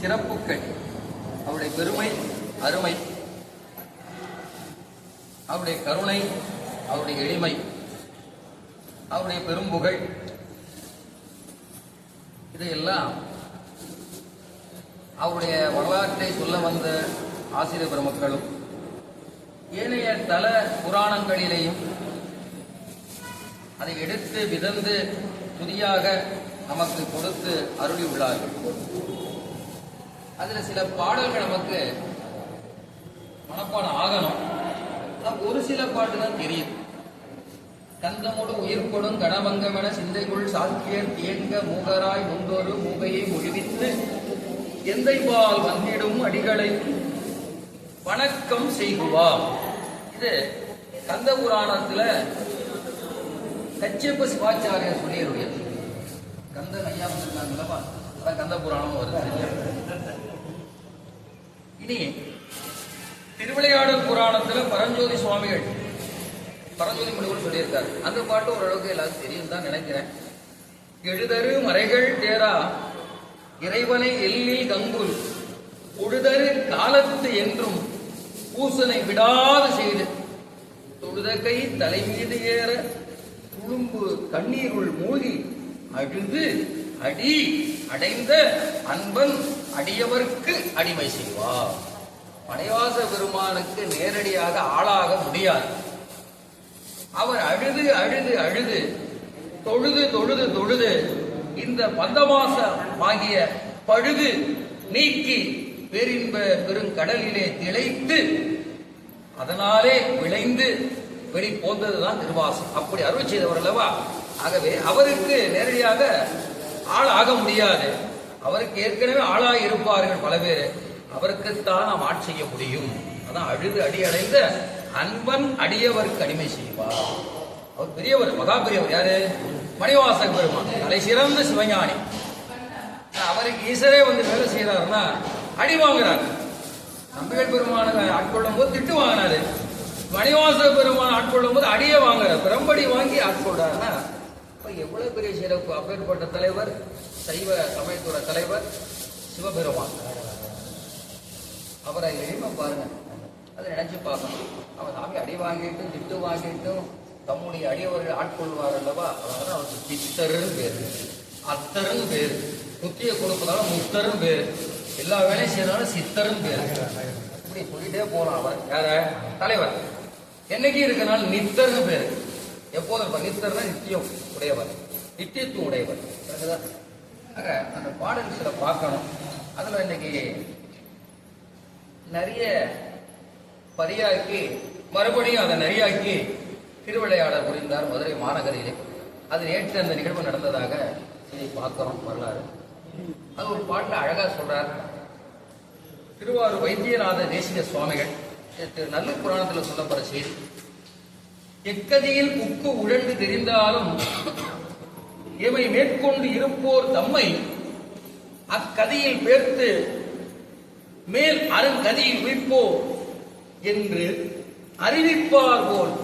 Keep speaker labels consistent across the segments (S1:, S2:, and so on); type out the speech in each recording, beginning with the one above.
S1: சிறப்புகள். அவருடைய பெருமை அருமை. அவருடைய கருணை அவருடைய எளிமை. அவருடைய பெரும்புகழ். இதையெல்லாம் அவருடைய வரலாற்றை சொல்ல வந்த ஆசிரியர் பெருமக்களும் ஏனைய தல புராணங்களிலேயும் அதை எடுத்து விதந்து புதியாக நமக்கு கொடுத்து அருளி உள்ளார்கள் அதுல சில பாடல்கள் நமக்கு மனப்பாடம் ஆகணும். ஒரு சில பாட்டு தான் தெரியுது கந்தமோடு உயிர்கொடும் கணவங்கமென சிந்தைக்குள் சாக்கியர் தேங்க மூகராய் முந்தொரு மூகையை மொழிவித்து எந்தைபால் வந்திடும் அடிகளை வணக்கம் செய்குவா. இது கந்த புராணத்துல கச்சியப்ப சிவாச்சாரியர் சொல்லியிருக்கிறது கந்தன் ஐயா வந்திருக்காங்களா அதான் கந்த புராணம் வருது இனி திருவிளையாடல் புராணத்துல பரஞ்சோதி சுவாமிகள் பரஞ்சோதி முனிவர் சொல்லியிருக்காரு. அந்த பாட்டு ஓரளவுக்கு எல்லாருக்கும் தெரியும் தான் நினைக்கிறேன். எழுதரு மறைகள் தேரா இறைவனை எல்லில் கங்குல். உழுதரு காலத்து என்றும் பூசனை விடாது செய்து. தொழுத கை தலை மீது ஏற துளும்பு கண்ணீருள் மூழ்கி அழுது அடி. அடைந்த அன்பன் அடியவர்க்கு அடிமை செய்வார். படைவாச பெருமானுக்கு நேரடியாக ஆளாக முடியாது. அவர் அழுது அழுது அழுது தொழுது தொழுது தொழுது இந்த பந்தமாசமாகிய பழுது நீக்கி பெரின்ப பெருங்கடலிலே திளைத்து அதனாலே விளைந்து வெளி போந்ததுதான் திருவாசம் அப்படி அருள் செய்தவர் அல்லவா? ஆகவே அவருக்கு நேரடியாக ஆள் ஆக முடியாது. அவருக்கு ஏற்கனவே ஆளா இருப்பார்கள் பல பேர். அவருக்குத்தான் நாம் ஆட்சி செய்ய முடியும். அதான் அழுது அடி அடைந்த அன்பன் அடியவருக்கு அடிமை செய்வார். அவர் பெரியவர் மகா பெரியவர் யாரு? மணிவாசக பெருமான். தலை சிறந்த சிவஞானி. அவருக்கு ஈசரே வந்து வேலை செய்யறாருன்னா அடி வாங்குறாரு. நம்பிகள் பெருமான ஆட்கொள்ளும் போது திட்டு வாங்கினாரு. மணிவாச பெருமான் ஆட்கொள்ளும் போது அடியே வாங்குறாரு. பிரம்படி வாங்கி ஆட்கொள்றாருன்னா எவ்வளவு பெரிய சிறப்பு? அப்பேற்பட்ட தலைவர் சைவ சமயத்தோட தலைவர் சிவபெருமான். அவரை எளிமை பாருங்க. அதை நினைச்சு பார்க்கணும். அவர் சாமி அடி வாங்கிட்டும் திட்டு வாங்கிட்டும் தம்முடைய அடியவர்கள் ஆட்கொள்வார் அல்லவா? அதனால அவருக்கு சித்தருன்னு பேரு அத்தருன்னு பேரு புத்திய கொடுப்பதால முத்தரும் பேரு எல்லா வேலையும் செய்யறதால சித்தருன்னு பேரு இப்படி சொல்லிட்டே போறான் அவர். யார? தலைவர். என்னைக்கு இருக்கனால நித்தர்னு பேரு எப்போதும் நித்தர்னா நித்தியம் உடையவர் நித்தியத்துவம் உடையவர். ஆக அந்த பாடல் சில பார்க்கணும். அதுல இன்னைக்கு நிறைய பரியாக்கி மறுபடியும் அதை நரியாக்கி திருவிளையாடல் புரிந்தார் மதுரை மாநகரிலே. அது நேற்று அந்த நிகழ்வு நடந்ததாக இதை பார்க்கிறோம் வரலாறு. அது ஒரு பாட்டில் அழகா சொல்றார். திருவாரூர் வைத்தியநாத தேசிக சுவாமிகள் இது திரு நல்லூர் புராணத்துல சொல்லப்படுற செய்தி. எக்கதியில் உக்கு உழண்டு தெரிந்தாலும் இவை மேற்கொண்டு இருப்போர் தம்மை அக்கதியில் பேர்த்து மேல் அருங்கதியில் உயிர்ப்போ என்று அறிவிப்பார் போல்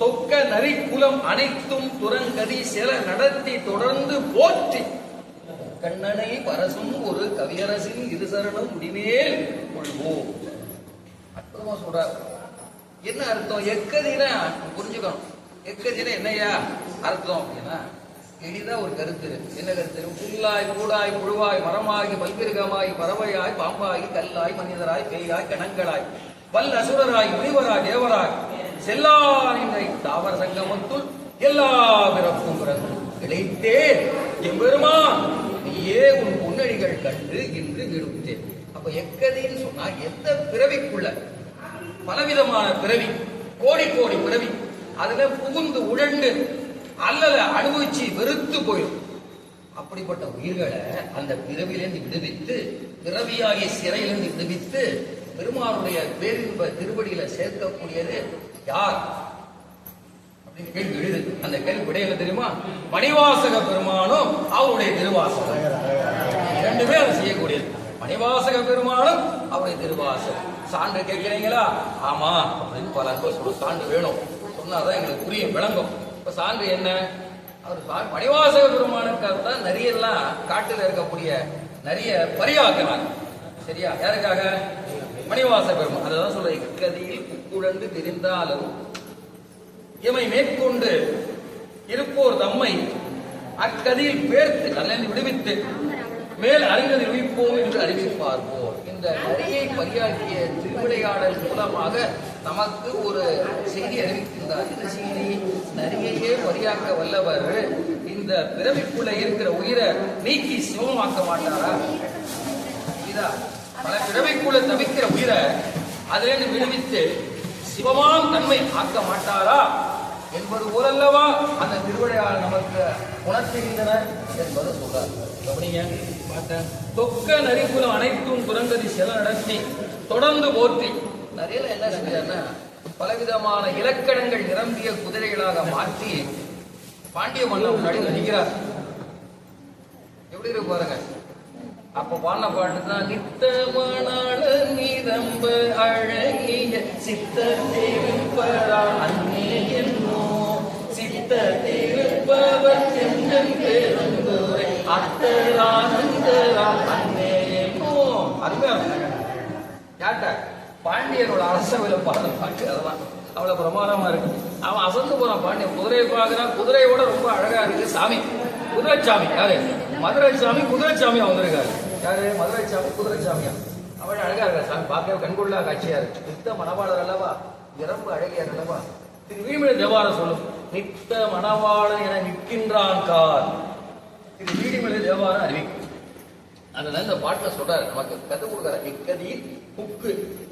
S1: தொக்க நரிக்குலம் அனைத்தும் துறங்கதி சில நடத்தி தொடர்ந்து போற்றி. கண்ணனை பரசும் ஒரு கவியரசின் இருசரணம் முடிமேல் கொள்வோம். அற்புதமா சொல்றார். என்ன அர்த்தம்? எக்கதினா புரிஞ்சுக்கணும். எக்கதினா என்னையா அர்த்தம் அப்படின்னா எளிதா ஒரு கருத்து. என்ன கருத்து? புல்லாய் கூடாய் புழுவாய் மரமாகி பல்பிருகமாய் பறவையாய் பாம்பாய் கல்லாய் மனிதராய் பேயாய் கணங்களாய் பல் அசுரராய் முனிவராய் தேவராய் செல்லானின்றை தாவர சங்கமத்துள் எல்லா பிறப்பும் பிறக்கும். கிடைத்தே எம்பெருமான் நீயே உன் பொன்னடிகள் கண்டு இன்று விடுத்தேன். அப்ப எக்கதின்னு சொன்னா எந்த பிறவிக்குள்ள? பலவிதமான பிறவி கோடி கோடி பிறவி. அதுல புகுந்து உழண்டு அல்லல அனுபவிச்சு வெறுத்து போயிடும். அப்படிப்பட்ட உயிர்களை அந்த பிறவியிலிருந்து விடுவித்து பிறவியாகிய சிறையிலிருந்து விடுவித்து பெருமானுடைய பேரின்ப திருவடியில சேர்க்கக்கூடியது யார்? அப்படின்னு கேள்வி எழுது. அந்த கேள்வி விடையில தெரியுமா? மணிவாசக பெருமானும் அவருடைய திருவாசகம் இரண்டுமே அதை செய்யக்கூடியது. மணிவாசக பெருமானும் அவருடைய திருவாசகம் சான்று கேட்கிறீங்களா? ஆமா அப்படின்னு பல சொல்ல சான்று வேணும். சொன்னாதான் எங்களுக்கு புரியும் விளங்கும். இப்ப சான்று என்ன? அவர் சா- மணிவாசக பெருமானுக்காக தான் நிறைய எல்லாம் இருக்கக்கூடிய நிறைய பரியாக்கினார் சரியா? யாருக்காக? மணிவாச பெருமான் அதான் சொல்ற இக்கதியில் புக்குழந்து தெரிந்தாலும் இமை மேற்கொண்டு இருப்போர் தம்மை அக்கதியில் பேர்த்து அல்லது விடுவித்து. மேல் அறிந்ததில் உயிர்ப்போம் என்று அறிவிப்பார் போல் இந்த நரியை பரியாக்கிய திருவிளையாடல் மூலமாக நமக்கு ஒரு செய்தி அறிவிக்கின்றார். இந்த செய்தி நரியையே பரியாக்க வல்லவர். இந்த பிறவிக்குள்ள இருக்கிற உயிரை நீக்கி சிவமாக்க மாட்டாரா? இதா பல பிறவிக்குள்ள தவிக்கிற உயிரை அதிலிருந்து விடுவித்து சிவமாம் தன்மை ஆக்க மாட்டாரா? என்பது போலல்லவா அந்த திருவிழையால் நமக்கு உணர்த்துகின்றனர் என்பது சொல்றார். கவனிங்க தொக்க நரிக்குலம் அனைத்தும் குரங்கதி செல நடத்தி தொடர்ந்து போற்றி. நிறைய என்ன செஞ்சாருன்னா பலவிதமான இலக்கணங்கள் நிரம்பிய குதிரைகளாக மாற்றி பாண்டிய மன்னர் முன்னாடி நடிக்கிறார். எப்படி இருக்கு பாருங்க. அப்ப பாடின பாட்டு தான் நித்தமான நிரம்ப அழகிய சித்த பாண்டியனோட அரசவையில பாடுற பாட்டு அதெல்லாம் அவ்வளோ பிரமாதமா இருக்கு. அவன் அசந்து போறான் பாண்டியன். குதிரையை பார்க்குறான். குதிரையோட ரொம்ப அழகா இருக்கு. சாமி. குதிரைச்சாமி. யாரு? மதுரை சாமி குதிரைச்சாமி வந்திருக்காரு. யாரு? மதுரை சாமி குதிரைச்சாமியா. அவன் அழகா இருக்கா சாமி? பார்க்கவே கண்கொள்ளா காட்சியா இருக்கு. நித்த மணவாளர் அல்லவா? இரம்பு அழகியார் அல்லவா? திரு வீமிழ தேவாரம் சொல்லும். நித்த மணவாளன் என நிற்கின்றான் கார். திரு வீடிமலை தேவாரம் அறிவிக்கும். அதனால இந்த பாட்டில் சொல்றாரு நமக்கு கதை கொடுக்குற இக்கதியில் புக்கு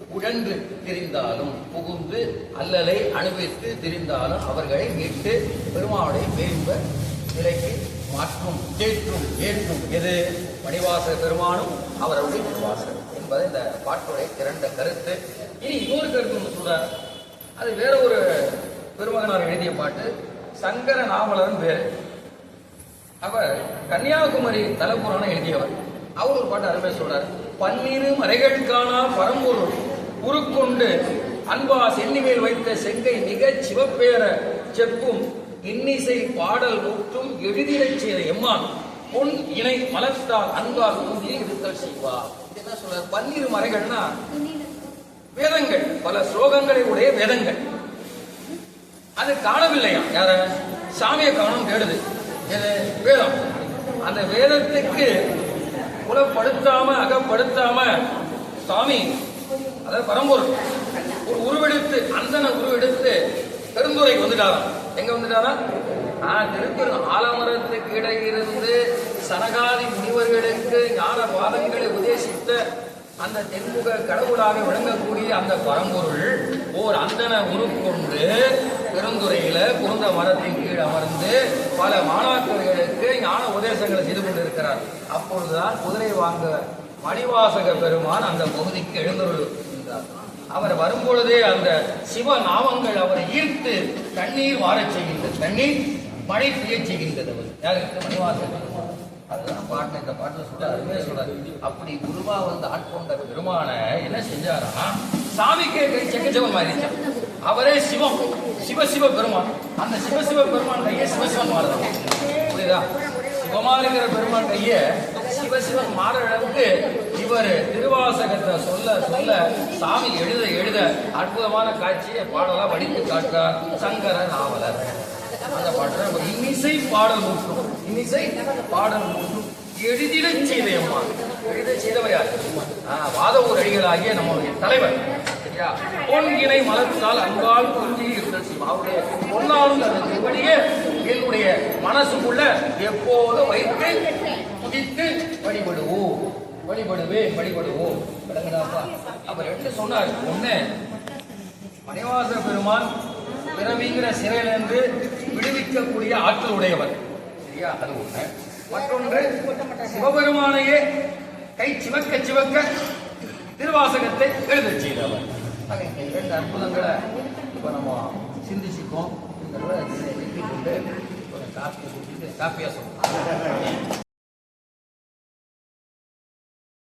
S1: உழன்று திரிந்தாலும் புகுந்து அல்லலை அனுபவித்து திரிந்தாலும் அவர்களை மீட்டு பெருமாவுடைய மேம்ப நிலைக்கு மாற்றும் தேற்றும் ஏற்றும். எது? மணிவாச பெருமானும் அவருடைய திருவாசர் என்பது இந்த பாட்டுடைய திரண்ட கருத்து. இனி இன்னொரு கருத்து சொல்றார். அது வேற ஒரு பெருமகனார் எழுதிய பாட்டு சங்கர நாவலன் பேர் அவர் கன்னியாகுமரி தலபுராணம் எழுதியவர். அவர் ஒரு பாட்டு அருமை சொல்றாரு. பன்னிரு மறைகள் காணா பரம்பொருள் உருக்கொண்டு அன்பா சென்னிமேல் வைத்த செங்கை மிக சிவப்பேர செப்பும் இன்னிசை பாடல் ஊற்றும் எளிதிடச் செய்த எம்மான். பொன் இணை மலர்த்தால் அன்பாக ஊதி இருத்தல் செய்வா என்ன சொல்றார்? பன்னிரு மறைகள்னா வேதங்கள். பல ஸ்லோகங்களை உடைய வேதங்கள். அது காணவில்லையா? யார? சாமியை காணும் தேடுது வேதம். அந்த வேதத்துக்கு புலப்படுத்தாம அகப்படுத்தாம சாமி அதாவது பரம்பொருள் ஒரு உருவெடுத்து அந்தன உருவெடுத்து பெருந்துரைக்கு வந்துட்டாராம். எங்க வந்துட்டாரா ஆ திருப்பூர் ஆலமரத்துக்கு இடையிலிருந்து சனகாதி முனிவர்களுக்கு ஞான பாதங்களை உபதேசித்த அந்த தென்முக கடவுளாக விளங்கக்கூடிய அந்த பரம்பொருள் ஓர் அந்தன உருக்கொண்டு பெருந்துறையில குருந்த மரத்தின் கீழ் அமர்ந்து பல மாணாக்கர்களுக்கு ஞான உபதேசங்களை செய்து கொண்டிருக்கிறார். அப்பொழுதுதான் குதிரை வாங்க மணிவாசக பெருமான் அந்த பகுதிக்கு எழுந்தருள்கின்றார். அவர் வரும்பொழுதே அந்த சிவ நாமங்கள் அவரை ஈர்த்து தண்ணீர் வாரச் செய்கின்றது தண்ணீர் மழை பெய்யச் செய்கின்றது அவர். யாருக்கு மணிவாசக அதுதான் பாட்டு இந்த பாட்டு சொல்ல அருமையா சொல்றாரு. அப்படி குருவா வந்து ஆட்கொண்ட பெருமான என்ன செஞ்சாரா? சாமிக்கு கை செக்கச்சவன் மாறிச்சான். அவரே சிவம் சிவசிவ பெருமான். அந்த சிவசிவ பெருமான் கையை சிவசிவன் மாறுதான். புரியுதா சிவமா இருக்கிற பெருமான் கைய சிவசிவன் மாறுற அளவுக்கு இவர் திருவாசகத்தை சொல்ல சொல்ல சாமி எழுத எழுத அற்புதமான காட்சியை பாடலா வடித்து காட்டுறார் சங்கர நாவலர். அந்த பாட்டு இன்னிசை பாடல் மூற்றும் இன்னிசை பாடல் மூற்றும் எழுதிட செய்த எழுத செய்தவர் யார்? வாதவூர் அடிகளாகிய நம்முடைய தலைவர். சரியா? பொன் இணை அன்பால் குறிஞ்சி இருந்த அவருடைய பொன்னாலும் அந்த திருவடியே மனசுக்குள்ள எப்போதும் வைத்து குதித்து வழிபடுவோம். வழிபடுவேன் வழிபடுவோம். விளங்குதாப்பா. அவர் என்ன சொன்னார். ஒண்ணு மணிவாச பெருமான் பிறவிங்கிற சிறையிலிருந்து விடுவிக்கக்கூடிய ஆற்றல் உடையவர் சரியா? அது ஒண்ணு. மற்றொன்று சிவபெருமானையே கை சிவக்க சிவக்க திருவாசகத்தை எழுதச் செய்தவர். இரண்டு அற்புதங்களை இப்ப நம்ம சிந்திச்சுக்கோம். இந்த வெற்றி கொண்டு 나不의소리 인,